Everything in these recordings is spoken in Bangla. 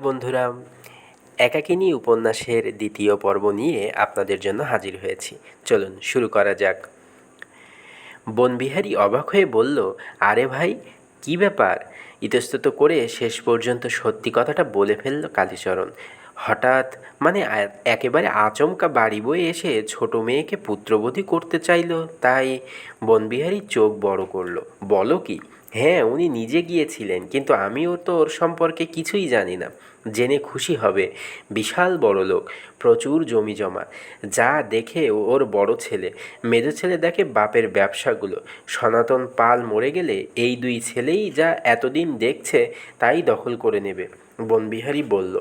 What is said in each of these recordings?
বন্ধুরা একাকিনী উপন্যাসের দ্বিতীয় পর্ব নিয়ে আপনাদের জন্য হাজির হয়েছি। চলুন শুরু করা যাক। বনবিহারী অবাক হয়ে বলল, আরে ভাই, কি ব্যাপার? ইতস্তত করে শেষ পর্যন্ত সত্যি কথাটা বলে ফেলল কালীচরণ। হঠাৎ মানে একেবারে আচমকা বাড়ি বয়ে এসে ছোট মেয়েকে পুত্রবধূ করতে চাইলো, তাই বনবিহারী চোখ বড় করল। বলো কি? হ্যাঁ উনি নিজে গিয়েছিলেন, কিন্তু আমিও তো ওর সম্পর্কে কিছুই জানি না। জেনে খুশি হবে। বিশাল বড় লোক, প্রচুর জমি জমা। যা দেখে ওর বড় ছেলে। মেজো ছেলে দেখে বাপের ব্যবসাগুলো। সনাতন পাল মরে গেলে এই দুই ছেলেই যা এতদিন দেখছে তাই দখল করে নেবে, বনবিহারী বলল।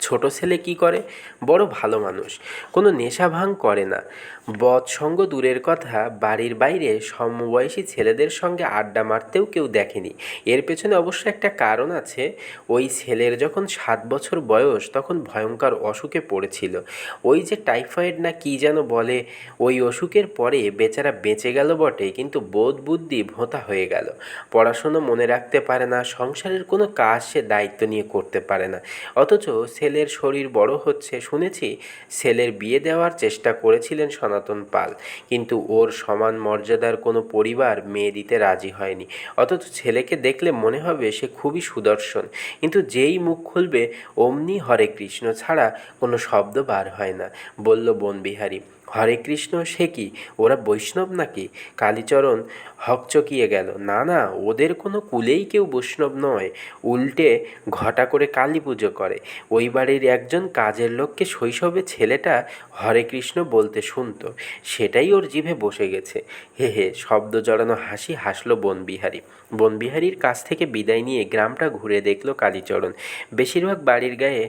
ছোট ছেলে কি করে? বড় ভালো মানুষ। কোনো নেশা ভাঙ করে না। বৎসঙ্গ দূরের কথা, বাড়ির বাইরে সমবয়সী ছেলেদের সঙ্গে আড্ডা মারতেও কেউ দেখেনি। এর পেছনে অবশ্য একটা কারণ আছে, ওই ছেলের যখন সাত বছর বয়স তখন ভয়ঙ্কর অসুখে পড়েছিল। ওই যে টাইফয়েড না কি যেন বলে, ওই অসুখের পরে বেচারা বেঁচে গেল বটে, কিন্তু বোধ বুদ্ধি ভোঁতা হয়ে গেল। পড়াশুনো মনে রাখতে পারে না, সংসারের কোনো কাজ সে দায়িত্ব নিয়ে করতে পারে না। অথচ ছেলের শরীর বড় হচ্ছে, শুনেছি ছেলের বিয়ে দেওয়ার চেষ্টা করেছিলেন সনাতন পাল। কিন্তু ওর সমান মর্যাদার কোনো পরিবার মেয়ে দিতে রাজি হয়নি। অথচ ছেলেকে দেখলে মনে হবে সে খুবই সুদর্শন। কিন্তু যেই মুখ খুলবে, অমনি হরে কৃষ্ণ ছাড়া কোনো শব্দ বার হয় না, বলল বনবিহারী। হরে কৃষ্ণ, সে কি? ওরা বৈষ্ণব নাকি? কালীচরণ হকচকিয়ে গেল। না না, ওদের কোনো কুলেই কেউ বৈষ্ণব নয়। উল্টে ঘটা করে কালী পুজো করে। ওই বাড়ির একজন কাজের লোককে শৈশবে ছেলেটা হরে কৃষ্ণ বলতে শুনত। সেটাই ওর জিভে বসে গেছে। হে হে, শব্দ জড়ানো হাসি হাসলো বনবিহারী। বনবিহারীর কাছ থেকে বিদায় নিয়ে গ্রামটা ঘুরে দেখল কালীচরণ। বেশিরভাগ বাড়ির গায়ে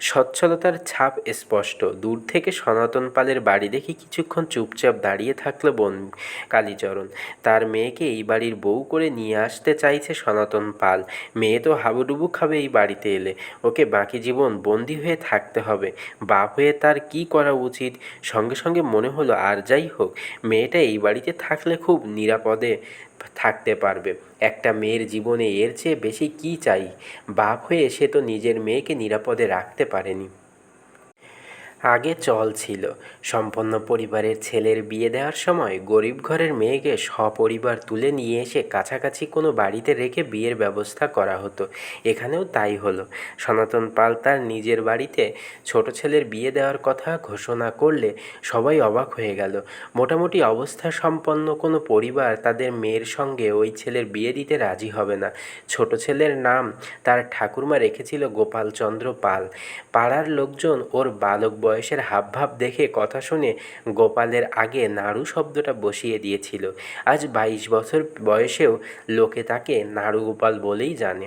সচ্ছলতার ছাপ স্পষ্ট। দূর থেকে সনাতন পালের বাড়ি দেখে কিছুক্ষণ চুপচাপ দাঁড়িয়ে থাকল বন কালীচরণ। তার মেয়েকে এই বাড়ির বউ করে নিয়ে আসতে চাইছে সনাতন পাল। মেয়ে তো হাবুডুবু খাবে এই বাড়িতে এলে। ওকে বাকি জীবন বন্দি হয়ে থাকতে হবে। বাপ হয়ে তার কি করা উচিত? সঙ্গে সঙ্গে মনে হলো, আর যাই হোক, মেয়েটা এই বাড়িতে থাকলে খুব নিরাপদে থাকতে পারবে। একটা মেয়ের জীবনে এর চেয়ে বেশি কী চাই? বাপ হয়ে সে তো নিজের মেয়েকে নিরাপদে রাখতে পারেনি। আগে চল ছিল। সম্পন্ন পরিবারের ছেলের বিয়ে দেওয়ার সময় গরিব ঘরের মেয়েকে সপরিবার তুলে নিয়ে এসে কাছাকাছি কোনো বাড়িতে রেখে বিয়ের ব্যবস্থা করা হতো। এখানেও তাই হলো। সনাতন পাল তার নিজের বাড়িতে ছোট ছেলের বিয়ে দেওয়ার কথা ঘোষণা করলে সবাই অবাক হয়ে গেল। মোটামুটি অবস্থা সম্পন্ন কোনো পরিবার তাদের মেয়ের সঙ্গে ওই ছেলের বিয়ে দিতে রাজি হবে না। ছোট ছেলের নাম তার ঠাকুরমা রেখেছিল গোপালচন্দ্র পাল। পাড়ার লোকজন ওর বালক বয়সের হাবভাব দেখে কথা শুনে গোপালের আগে নাড়ু শব্দটা বসিয়ে দিয়েছিল। আজ বাইশ বছর বয়সেও লোকে তাকে নাড়ু গোপাল বলেই জানে।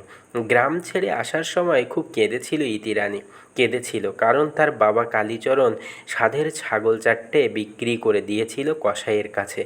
গ্রাম ছেড়ে আসার সময় খুব কেঁদেছিল ইতিরানী। কেঁদেছিল কারণ তার বাবা কালীচরণ সাধের ছাগল চারটে বিক্রি করে দিয়েছিল কসাইয়ের কাছে।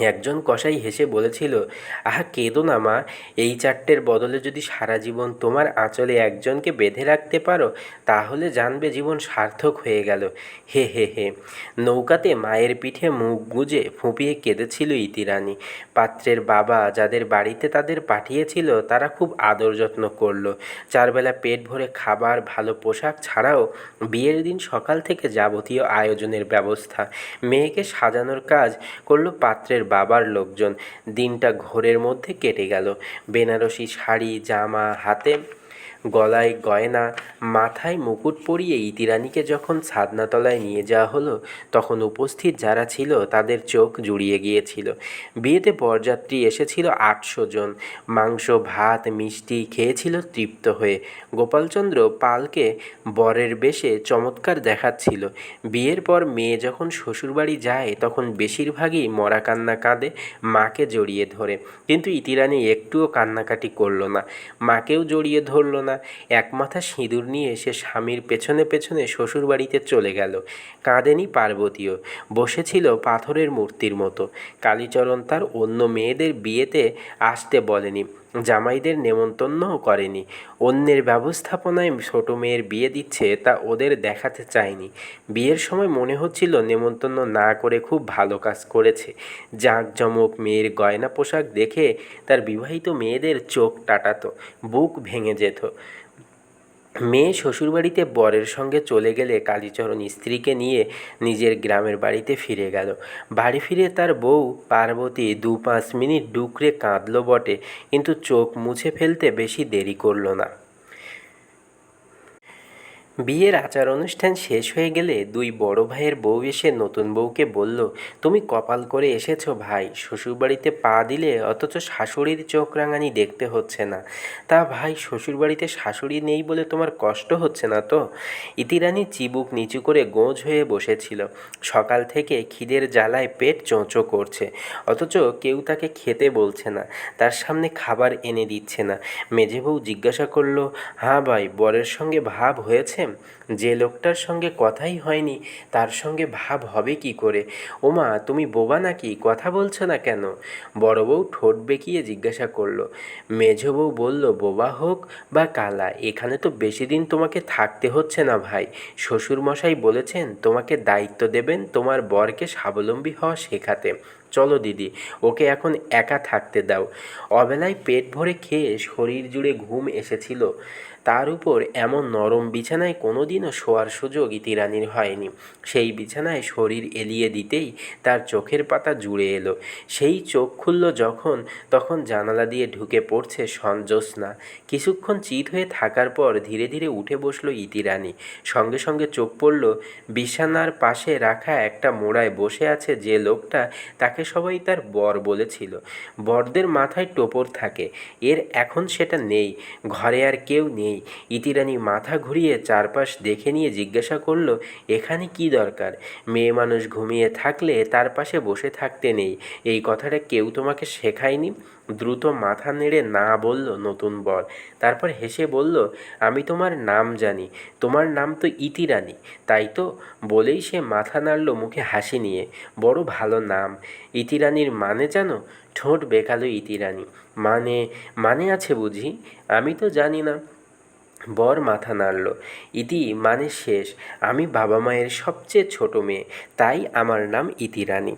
একজন কসাই হেসে বলেছিল, আহা, কেঁদো না মা, এই চারটের বদলে যদি সারা জীবন তোমার আঁচলে একজনকে বেঁধে রাখতে পারো, তাহলে জানবে জীবন সার্থক হয়ে গেল। হে হে হে। নৌকাতে মায়ের পিঠে মুখ গুজে ফুঁপিয়ে কেঁদেছিল ইতিরানী। পাত্রের বাবা যাদের বাড়িতে তাদের পাঠিয়েছিল, তারা খুব আদর যত্ন করল। চারবেলা পেট ভরে খাবার, ভালো পোশাক ছাড়াও বিয়ের দিন সকাল থেকে যাবতীয় আয়োজনের ব্যবস্থা। মেয়েকে সাজানোর কাজ করল পাত্রের বাবার লোকজন দিনটা ঘোরের মধ্যে কেটে গেল। বেনারসি শাড়ি জামা হাতে গলায় গয়না, মাথায় মুকুট পরিয়ে ইতিরানীকে যখন ছাদনাতলায় নিয়ে যাওয়া হলো, তখন উপস্থিত যারা ছিল তাদের চোখ জুড়িয়ে গিয়েছিল। বিয়েতে বরযাত্রী এসেছিল আটশো জন। মাংস, ভাত, মিষ্টি খেয়েছিল তৃপ্ত হয়ে। গোপালচন্দ্র পালকে বরের বেশে চমৎকার দেখাচ্ছিল। বিয়ের পর মেয়ে যখন শ্বশুরবাড়ি যায়, তখন বেশিরভাগই মরা কান্না কাঁদে মাকে জড়িয়ে ধরে। কিন্তু ইতিরানী একটুও কান্নাকাটি করল না। মাকেও জড়িয়ে ধরলো না। এক মাথা সিঁদুর নিয়ে সে স্বামীর পেছনে পেছনে শ্বশুরবাড়িতে চলে গেল। কাঁদেনি পার্বতীয় বসেছিল পাথরের মূর্তির মতো। কালীচরণ তার অন্য মেয়েদের বিয়েতে আসতে বলেনি। জামাইদের নেমন্তন্নও করেনি। অন্যের ব্যবস্থাপনায় ছোট মেয়ের বিয়ে দিচ্ছে তা ওদের দেখাতে চায়নি। বিয়ের সময় মনে হচ্ছিল নেমন্তন্ন না করে খুব ভালো কাজ করেছে। জাঁকজমক মেয়ের গয়না পোশাক দেখে তার বিবাহিত মেয়েদের চোখ টাটাতো, বুক ভেঙে যেত। মেয়ে শ্বশুরবাড়িতে বরের সঙ্গে চলে গেলে কালীচরণ স্ত্রীকে নিয়ে নিজের গ্রামের বাড়িতে ফিরে গেল। বাড়ি ফিরে তার বউ পার্বতী দু পাঁচ মিনিট ডুকরে কাঁদল বটে, কিন্তু চোখ মুছে ফেলতে বেশি দেরি করল না। বিয়ের আচার অনুষ্ঠান শেষ হয়ে গেলে দুই বড় ভাইয়ের বউ এসে নতুন বউকে বলল, তুমি কপাল করে এসেছ ভাই। শ্বশুরবাড়িতে পা দিলে অথচ শাশুড়ির চোখ রাঙানি দেখতে হচ্ছে না। তা ভাই, শ্বশুরবাড়িতে শাশুড়ি নেই বলে তোমার কষ্ট হচ্ছে না তো? ইতিরানি চিবুক নিচু করে গোঁজ হয়ে বসেছিল। সকাল থেকে খিদের জ্বালায় পেট চোঁচো করছে। অথচ কেউ তাকে খেতে বলছে না। তার সামনে খাবার এনে দিচ্ছে না। মেজে বউ জিজ্ঞাসা করল হ্যাঁ ভাই, বরের সঙ্গে ভাব হয়েছে? যে লোকটার সঙ্গে কথাই হয়নি, তার সঙ্গে ভাব হবে কি করে? ওমা, তুমি বোবা নাকি? কথা বলছো না কেন? বড় বউ ঠোঁট বেঁকিয়ে জিজ্ঞাসা করল, মেঝো বউ বলল, বোবা হোক বা কালা, এখানে তো বেশি দিন তোমাকে থাকতে হচ্ছে না ভাই। শ্বশুরমশাই বলেছেন, তোমাকে দায়িত্ব দেবেন তোমার বরকে স্বাবলম্বী হওয়া শেখাতে। চলো দিদি, ওকে এখন একা থাকতে দাও। অবেলায় পেট ভরে খেয়ে শরীর জুড়ে ঘুম এসেছিল। তার উপর এমন নরম বিছানায় কোনোদিনও শোয়ার সুযোগ ইতিরানির হয়নি। সেই বিছানায় শরীর এলিয়ে দিতেই তার চোখের পাতা জুড়ে এলো। সেই চোখ খুলল যখন, তখন জানালা দিয়ে ঢুকে পড়ছে সঞ্জোৎস্না। কিছুক্ষণ চিত হয়ে থাকার পর ধীরে ধীরে উঠে বসল ইতিরানি। সঙ্গে সঙ্গে চোখ পড়ল, বিছানার পাশে রাখা একটা মোড়ায় বসে আছে যে লোকটা তাকে সবাই তার বর বলেছিল। বরদের মাথায় টোপর থাকে। এর এখন সেটা নেই। ঘরে আর কেউ নেই। নেই ইতিরানি মাথা ঘুরিয়ে চারপাশ দেখে নিয়ে জিজ্ঞাসা করল, এখানে কি দরকার? মেয়ে মানুষ ঘুমিয়ে থাকলে তার পাশে বসে থাকতে নেই। এই কথাটা কেউ তোমাকে শেখায়নি? দ্রুত মাথা নেড়ে না বলল, নতুন বর। তারপর হেসে বলল, আমি তোমার নাম জানি। তোমার নাম তো ইতিরানি। তাই তো বলেই সে মাথা নাড়ল মুখে হাসি নিয়ে। বড় ভালো নাম। ইতিরানির মানে জানো? ঠোঁট বেকালো ইতিরানি। মানে মানে আছে বুঝি? আমি তো জানি না। বর মাথা নাড়ল, ইতি মানে শেষ, আমি বাবা মায়ের সবচেয়ে ছোট মেয়ে, তাই আমার নাম ইতিরানী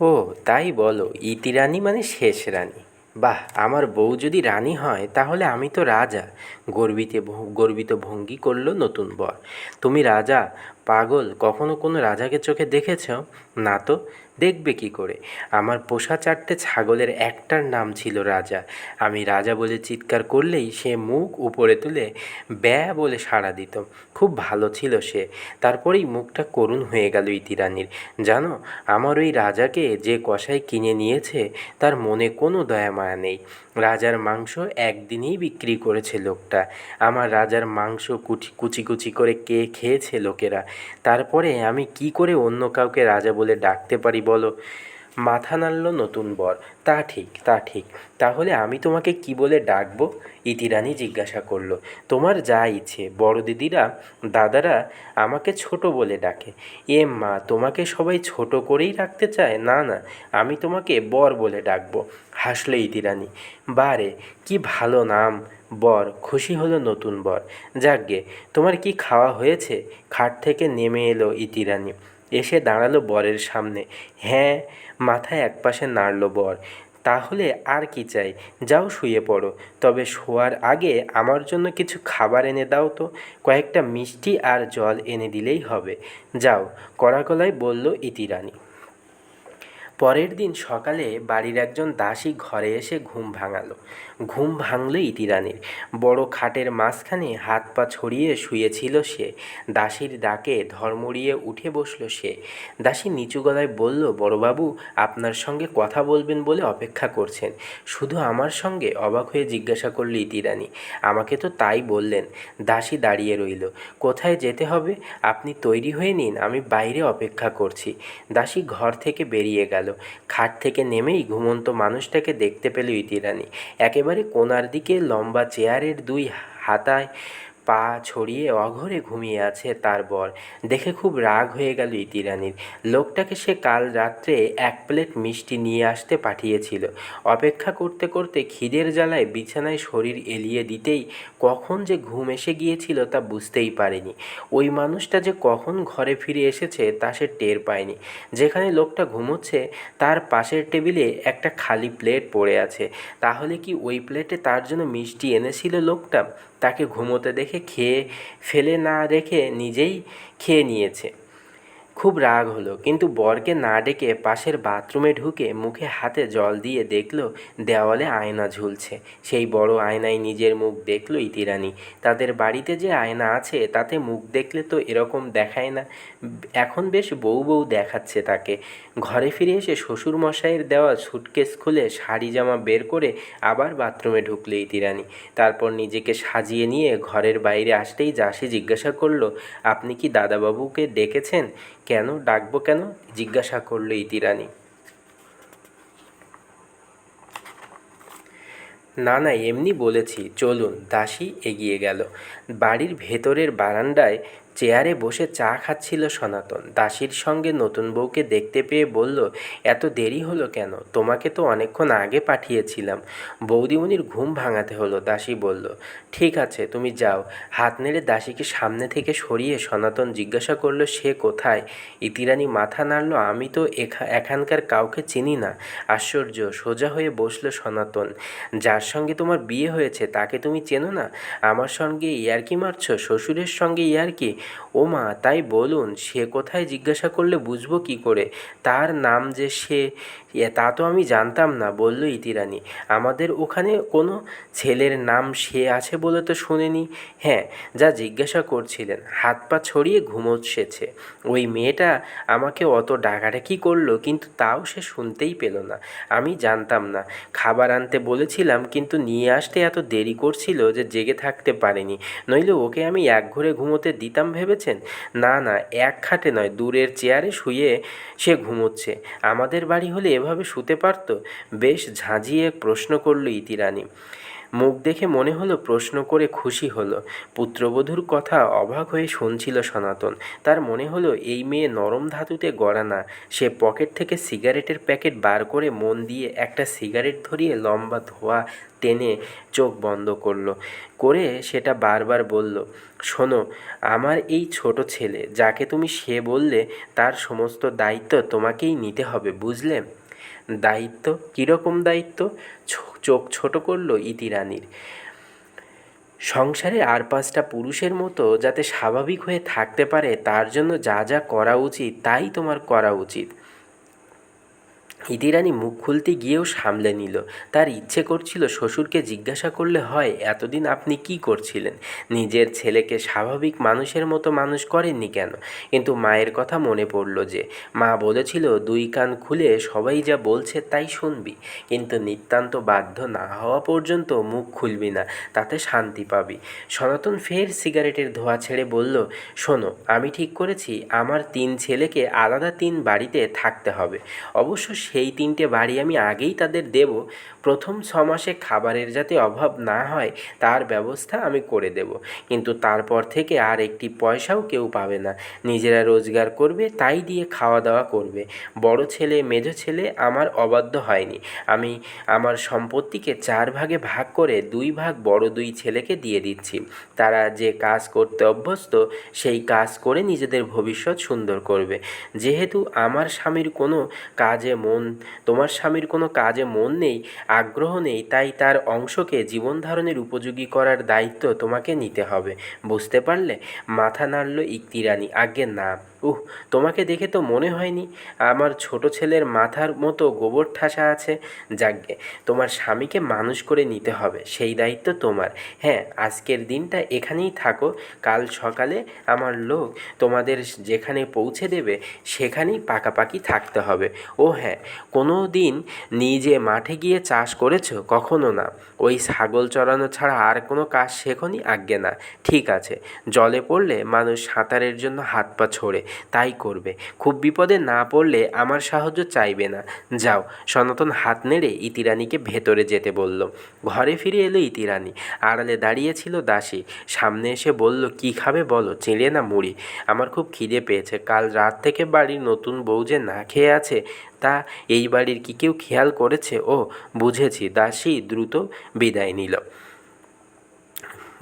ও, তাই বলো ইতিরানী মানে শেষ রানী। বাহ, আমার বউ যদি রানী হয়, তাহলে আমি তো রাজা। গর্বিতে গর্বিত ভঙ্গি করল নতুন বর। তুমি রাজা পাগল, কখনো কোনো রাজাকে চোখে দেখেছ? না তো, দেখবে কি করে? আমার পোষা চারটে ছাগলের একটার নাম ছিল রাজা। আমি রাজা বলে চিৎকার করলেই সে মুখ উপরে তুলে ব্যা বলে সাড়া দিত। খুব ভালো ছিল সে। তারপরেই মুখটা করুণ হয়ে গেল ইতিরানির। জানো, আমার ওই রাজাকে যে কষাই কিনে নিয়েছে, তার মনে কোনো দয়া মায়া নেই। রাজার মাংস একদিনেই বিক্রি করেছে লোকটা। আমার রাজার মাংস কুচি কুচি কুচি করে কে খেয়েছে লোকেরা? তারপরে আমি কি করে অন্য কাউকে রাজা বলে ডাকতে পারি বলো? মাথা নাড়ল নতুন বর। তা ঠিক তা ঠিক। তাহলে আমি তোমাকে কি বলে ডাকবো? ইতিরানি জিজ্ঞাসা করল, তোমার যা ইচ্ছে। বড় দিদিরা, দাদারা আমাকে ছোট বলে ডাকে। এ মা, তোমাকে সবাই ছোট করেই রাখতে চায়? না না, আমি তোমাকে বর বলে ডাকবো। হাসলে ইতিরানি, বারে, কি ভালো নাম। বর খুশি হলো নতুন বর। যাকগে তোমার কি খাওয়া হয়েছে? খাট থেকে নেমে এলো ইতিরানি। এসে দাঁড়াল বরের সামনে। হ্যাঁ মাথায় একপাশে নাড়ল বর। তাহলে আর কি চাই? যাও শুয়ে পড়ো। তবে শোয়ার আগে আমার জন্য কিছু খাবার এনে দাও তো। কয়েকটা মিষ্টি আর জল এনে দিলেই হবে। যাও কড়া বলল ইতিরানী। পরের দিন সকালে বাড়ির একজন দাসী ঘরে এসে ঘুম ভাঙালো। ঘুম ভাঙল ইতিরানির বড় খাটের মাঝখানে হাত পা ছড়িয়ে শুয়েছিল সে। দাসীর ডাকে ধর্মড়িয়ে উঠে বসল সে। দাসী নিচু গলায় বলল, বড়বাবু, আপনার সঙ্গে কথা বলবেন বলে অপেক্ষা করছেন। শুধু আমার সঙ্গে? অবাক হয়ে জিজ্ঞাসা করল ইতিরানি আমাকে তো তাই বললেন। দাসী দাঁড়িয়ে রইল। কোথায় যেতে হবে? আপনি তৈরি হয়ে নিন, আমি বাইরে অপেক্ষা করছি। দাসী ঘর থেকে বেরিয়ে গেল। খাট থেকে নেমেই ঘুমন্ত মানুষটাকে দেখতে পেল ইতিরানি একেবারে কোনার দিকে লম্বা চেয়ারের দুই হাতায় পা ছড়িয়ে অঘরে ঘুমিয়ে আছে তার বর। দেখে খুব রাগ হয়ে গেল ইতিরানির। লোকটাকে সে কাল রাত্রে এক প্লেট মিষ্টি নিয়ে আসতে পাঠিয়েছিল। অপেক্ষা করতে করতে খিদের জ্বালায় বিছানায় শরীর এলিয়ে দিতেই কখন যে ঘুম এসে গিয়েছিল তা বুঝতেই পারেনি। ওই মানুষটা যে কখন ঘরে ফিরে এসেছে তা সে টের পায়নি। যেখানে লোকটা ঘুমোচ্ছে, তার পাশের টেবিলে একটা খালি প্লেট পড়ে আছে। তাহলে কি ওই প্লেটে তার জন্য মিষ্টি এনেছিল লোকটা? তাকে ঘুমোতে দেখে খেয়ে ফেলে না রেখে নিজেই খেয়ে নিয়েছে। খুব রাগ হলো, কিন্তু বরকে না ডেকে পাশের বাথরুমে ঢুকে মুখে হাতে জল দিয়ে দেখল, দেওয়ালে আয়না ঝুলছে। সেই বড় আয়নায় নিজের মুখ দেখল ইতিরানি তাদের বাড়িতে যে আয়না আছে, তাতে মুখ দেখলে তো এরকম দেখায় না। এখন বেশ বউ বউ দেখাচ্ছে তাকে। ঘরে ফিরে এসে শ্বশুর মশাইয়ের দেওয়া সুটকেস খুলে শাড়ি জামা বের করে আবার বাথরুমে ঢুকলো ইতিরানি তারপর নিজেকে সাজিয়ে নিয়ে ঘরের বাইরে আসতেই যাসি জিজ্ঞাসা করল, আপনি কি দাদাবাবুকে ডেকেছেন? কেন, ডাকবো কেন? জিজ্ঞাসা করল ইতিরানি। না না, এমনি বলেছি, চলুন, দাসী এগিয়ে গেল। বাড়ির ভেতরের বারান্দায় চেয়ারে বসে চা খাচ্ছিল সনাতন। দাসীর সঙ্গে নতুন বউকে দেখতে পেয়ে বলল, এত দেরি হলো কেন? তোমাকে তো অনেকক্ষণ আগে পাঠিয়েছিলাম। বৌদিমণির ঘুম ভাঙাতে হলো। দাসী বলল, ঠিক আছে, তুমি যাও। হাত নেড়ে দাসীকে সামনে থেকে সরিয়ে সনাতন জিজ্ঞাসা করল, সে কোথায়? ইতিরানি মাথা নাড়ল, আমি তো এখানকার কাউকে চিনি না। আশ্চর্য, সোজা হয়ে বসল সনাতন। যার সঙ্গে তোমার বিয়ে হয়েছে, তাকে তুমি চেনো না? আমার সঙ্গে ইয়ার্কি মারছ? শ্বশুরের সঙ্গে ইয়ার্কি? ও মা তাই বলুন, সে কোথায় জিজ্ঞাসা করলে বুঝব কি করে? তার নাম যে সে তা তো আমি জানতাম না, বলল ইতিরানি। আমাদের ওখানে কোনো ছেলের নাম সে আছে বলে তো শুনিনি। হ্যাঁ যা জিজ্ঞাসা করছিলেন, হাত পা ছড়িয়ে ঘুমোচ্ছেছে ওই মেয়েটা আমাকে অত ডাকাডাকি করল, কিন্তু তাও সে শুনতেই পেল না। আমি জানতাম না। খাবার আনতে বলেছিলাম, কিন্তু নিয়ে আসতে এত দেরি করছিল যে জেগে থাকতে পারেনি। নইলে ওকে আমি এক ঘরে ঘুমোতে দিতাম ভেবেছেন? না না, এক খাটে নয়, দূরের চেয়ারে শুয়ে সে ঘুমোচ্ছে। আমাদের বাড়ি হলে এভাবে শুতে পারত? বেশ ঝাঁঝিয়ে প্রশ্ন করল ইতিরানি। মুখ দেখে মনে হলো প্রশ্ন করে খুশি হলো। পুত্রবধূর কথা অবাক হয়ে শুনছিল সনাতন। তার মনে হলো এই মেয়ে নরম ধাতুতে গড়া না। সে পকেট থেকে সিগারেটের প্যাকেট বার করে মন দিয়ে একটা সিগারেট ধরিয়ে লম্বা ধোয়া টেনে চোখ বন্ধ করল। করে সেটা বারবার বলল, শোনো, আমার এই ছোট ছেলে, যাকে তুমি সে বললে, তার সমস্ত দায়িত্ব তোমাকেই নিতে হবে, বুঝলে? দায়িত্ব? কীরকম দায়িত্ব? চোখ ছোট করল ইতিরানির সংসারে আর পাঁচটা পুরুষের মতো যাতে স্বাভাবিক হয়ে থাকতে পারে, তার জন্য যা যা করা উচিত, তাই তোমার করা উচিত। ইতিরানি মুখ খুলতে গিয়েও সামলে নিল। তার ইচ্ছে করছিল শ্বশুরকে জিজ্ঞাসা করলে হয়, এতদিন আপনি কি করছিলেন? নিজের ছেলেকে স্বাভাবিক মানুষের মতো মানুষ করেননি কেন? কিন্তু মায়ের কথা মনে পড়ল যে, মা বলেছিল, দুই কান খুলে সবাই যা বলছে তাই শুনবি। কিন্তু নিতান্ত বাধ্য না হওয়া পর্যন্ত মুখ খুলবি না, তাতে শান্তি পাবি। সনাতন ফের সিগারেটের ধোয়া ছেড়ে বলল, শোনো, আমি ঠিক করেছি, আমার তিন ছেলেকে আলাদা তিন বাড়িতে থাকতে হবে। অবশ্য সেই তিনটে বাড়ি আমি আগেই তাদের দেব। প্রথম ছ মাসে খাবারের যাতে অভাব না হয়, তার ব্যবস্থা আমি করে দেব। কিন্তু তারপর থেকে আর একটি পয়সাও কেউ পাবে না। নিজেরা রোজগার করবে, তাই দিয়ে খাওয়া দাওয়া করবে। বড় ছেলে মেজো ছেলে আমার অবাধ্য হয়নি। আমি আমার সম্পত্তিকে চার ভাগে ভাগ করে দুই ভাগ বড় দুই ছেলেকে দিয়ে দিচ্ছি। তারা যে কাজ করতে অভ্যস্ত, সেই কাজ করে নিজেদের ভবিষ্যৎ সুন্দর করবে। যেহেতু আমার স্বামীর কোনো কাজে মন তোমার স্বামীর কোনো কাজে মন নেই, আগ্রহ নেই, তাই তার অংশকে জীবনধারণের উপযোগী করার দায়িত্ব তোমাকে নিতে হবে। বুঝতে পারলে? মাথা নাড়ল ইক্তিরানি। আগে না। উহ, তোমাকে দেখে তো মনে হয়নি। আমার ছোট ছেলের মাথার মতো গোবর ঠাসা আছে। যাকে তোমার স্বামীকে মানুষ করে নিতে হবে, সেই দায়িত্ব তোমার। হ্যাঁ আজকের দিনটা এখানেই থাকো। কাল সকালে আমার লোক তোমাদের যেখানে পৌঁছে দেবে, সেখানেই পাকাপাকি থাকতে হবে। ও হ্যাঁ কোনো দিন নিজে মাঠে গিয়ে চাষ করেছ? কখনো না। ওই ছাগল চড়ানো ছাড়া আর কোনো কাজ শেখনি? আজ্ঞে না। ঠিক আছে, জলে পড়লে মানুষ সাঁতারের জন্য হাত পা ছোড়ে। তাই করবে। খুব বিপদে না পড়লে আমার সাহায্য চাইবে না। যাও, সনাতন হাত নেড়ে ইতিরানিকে ভেতরে যেতে বলল। ঘরে ফিরে এলো ইতিরানি। আড়ালে দাঁড়িয়েছিল দাসী। সামনে এসে বলল, কি খাবে বলো? চিঁড়ে না মুড়ি? আমার খুব খিদে পেয়েছে। কাল রাত থেকে বাড়ির নতুন বউ যে না খেয়ে আছে, তা এই বাড়ির কি কেউ খেয়াল করেছে? ও, বুঝেছি। দাসী দ্রুত বিদায় নিল।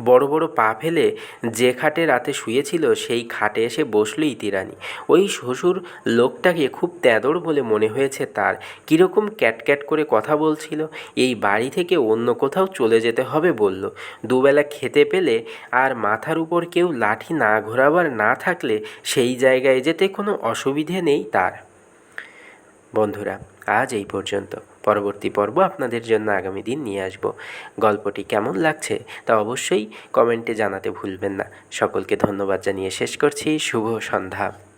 বড় বড় পা ফেলে যে খাটে রাতে শুয়েছিল, সেই খাটে এসে বসল ইতিরানি ওই শ্বশুর লোকটাকে খুব তেদর বলে মনে হয়েছে তার। কীরকম ক্যাটক্যাট করে কথা বলছিল, এই বাড়ি থেকে অন্য কোথাও চলে যেতে হবে বলল। দুবেলা খেতে পেলে আর মাথার উপর কেউ লাঠি না ঘোরাবার না থাকলে সেই জায়গায় যেতে কোনো অসুবিধে নেই তার। বন্ধুরা, আজ এই পর্যন্ত। পরবর্তী পর্ব আপনাদের জন্য আগামী দিন নিয়ে আসব। গল্পটি কেমন লাগছে তা অবশ্যই কমেন্টে জানাতে ভুলবেন না। সকলকে ধন্যবাদ জানিয়ে শেষ করছি। শুভ সন্ধ্যা।